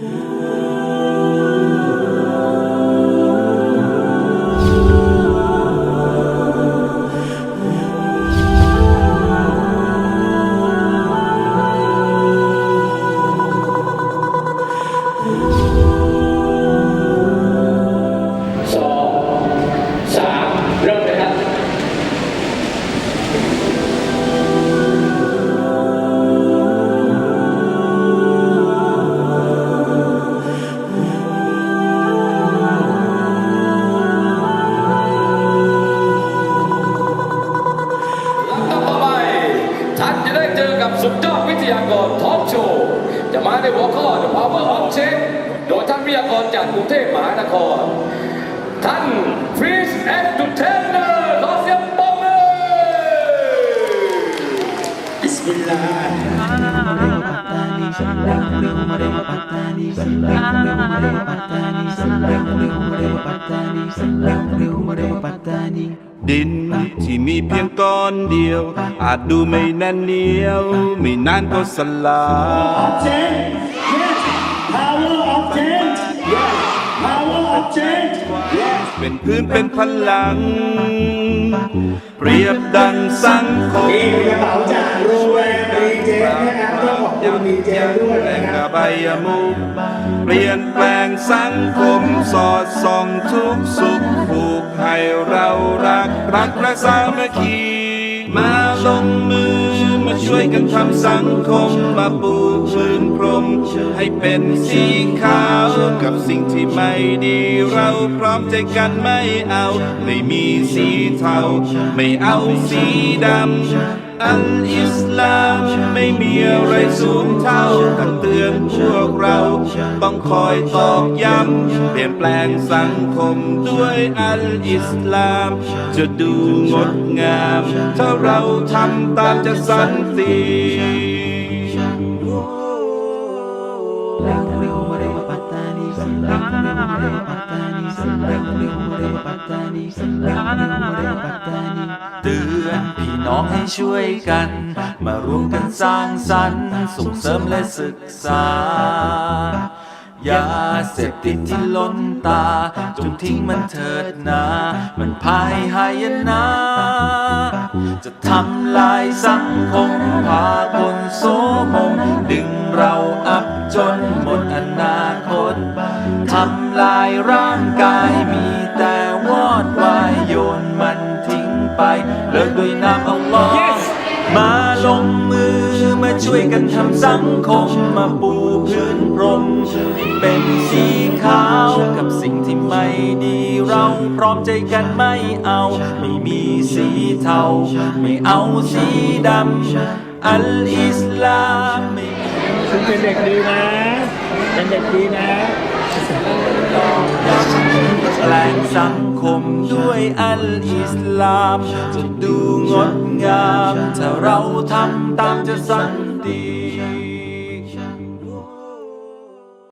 ส สุดยอดวิทยากรทอปโชว์จะมาในหัวข้อ The Power of Change โดยท่านวิทยากรจากกรุงเทพมหานคร ท่านฟรีสแอนด์ดูเทนเนอร์ขอเสียงปรบมือ ดินที่มีเพียงก้อนเดียว อาจดูไม่แน่นเหนียว ไม่นานก็สลาย Power of change. Yes. Power of change. Yes. เป็นพื้นเป็นพลัง เปรียบดังสังคมนี่กระเป๋าจากรวนดีเจ นะครังมีเจด้วยแปลนะงคกรับใบมุกเปลี่ยนแปลงสังคมสอดส่องทุกสุขผูกให้เรารัก รักและสามัคคีมาลงมือมาช่วยกันทำสังคมมาปูพื้นพรม ให้เป็นสีขาวกับสิ่งที่ไม่ดี เราพร้อมใจกันไม่เอา ไม่มีสีเทา ไม่เอาสีดำ อัลอิสลามไม่มีอะไรสูงเท่าตักเตือนพวกเรา ต้องคอยตอกย้ำเปลี่ยนแปลงสังคมด้วยอัลอิสลาม จะดูงดงาม ถ้าเราทำตามจะสันติ เตือนพี่น้องให้ช่วยกัน มารวมกันสร้างสรรค์ส่งเสริมและศึกษายาเสพติดที่ล้นตา จงทิ้งมันเถิดนา มันพายหายนะจะทำลายสังคมพาคนโสมมดึงเราอับ จนหมดอนาคตทำลายร่างกายมีแต่วอดวายโยนมันทิ้งไป เลิกด้วยน้ำอัลลอฮ์มาลงมือมาช่วยกันทำสังคมมาปูพื้นพรมให้เป็นสีขาวกับสิ่งที่ไม่ดีเราพร้อมใจกันไม่เอา ไม่มีสีเทา ไม่เอาสีดำอัลอิสลามไม่มีคุณ เป็นเด็กดีนะ เป็นเด็กดีนะแปลงสังคมด้วยอัลอิสลาม จะดูงดงาม ถ้าเราทำตามจะสันติ